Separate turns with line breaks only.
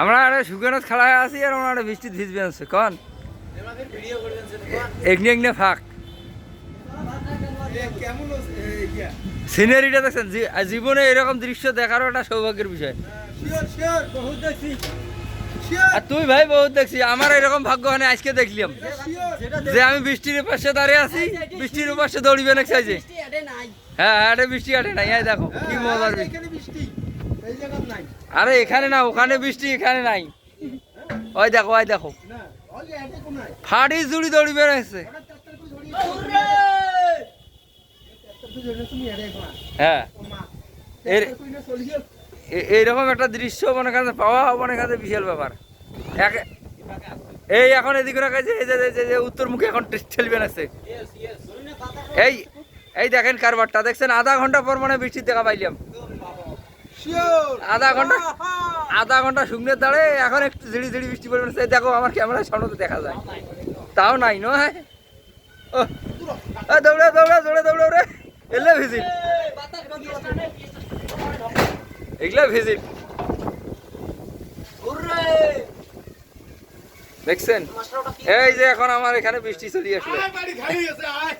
আমরা আরে শুকানো খাড়া আছি আর ওনারা বৃষ্টি ভিজবে আছে, কন?
ভিডিও
একনি ফাঁক। সিনারিটা দেখছেন? জীবনে এরকম দৃশ্য দেখারও একটা সৌভাগ্যের বিষয়। আর তুই ভাই বহুত দেখছি, আমার এরকম ভাগ্য হয় আজকে দেখলাম। যে আমি বৃষ্টির পাশে দাঁড়িয়ে আছি, বৃষ্টির পাশে দৌড়িবে না চাইছে হ্যাঁ হ্যাঁ বৃষ্টি আটে নাই এই দেখো কি মজার বৃষ্টি।
এখানে বৃষ্টি এই জায়গা নাই।
আরে এখানে না ওখানে বৃষ্টি এখানে নাই। ওই দেখো ওই দেখো।
না
ফাড়ি জুড়ি
এড়ে কোন
হ্যাঁ। এইরকম একটা দৃশ্য মনে কাছে পাওয়া মনে কাছে বিশাল ব্যাপার। এক- এই এখন এদিকে এই যে যে উত্তরমুখী এখন ঠেলবে আছে এই এই দেখেন কারবারটা দেখছেন? আধা ঘণ্টা পর মানে বৃষ্টির দেখা পাইলাম। আধা ঘণ্টা আধা ঘণ্টা শুকনো দাঁড়ে এখন একটু ঝিড়ি ঝিড়ি বৃষ্টি পড়বে সেই দেখো আমার ক্যামেরার সামনে তো দেখা যায়। তাও নাই নয়? ও দৌড়ে দৌড়ে দৌড়ে দৌড়ে রে এলে ভিজিট। এগুলা ভিজিট। দেখছেন? এই যে এখন আমার এখানে বৃষ্টি চলে আসলো।
বাড়ি খালি আছে আয়।